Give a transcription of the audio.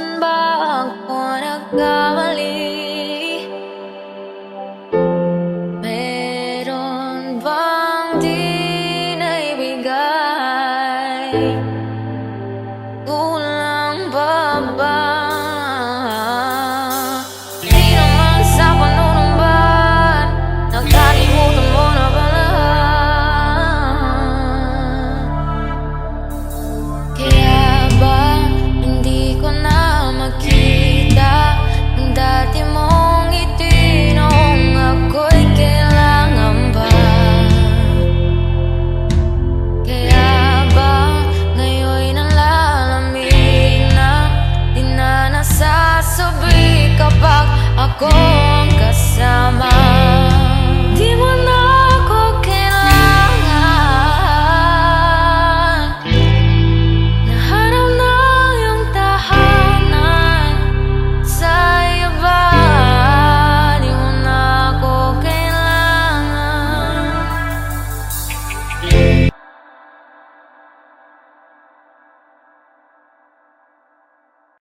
Minsan ba ako nagkamali? Meron bang di naibigay? Kulang ba ba? corazón.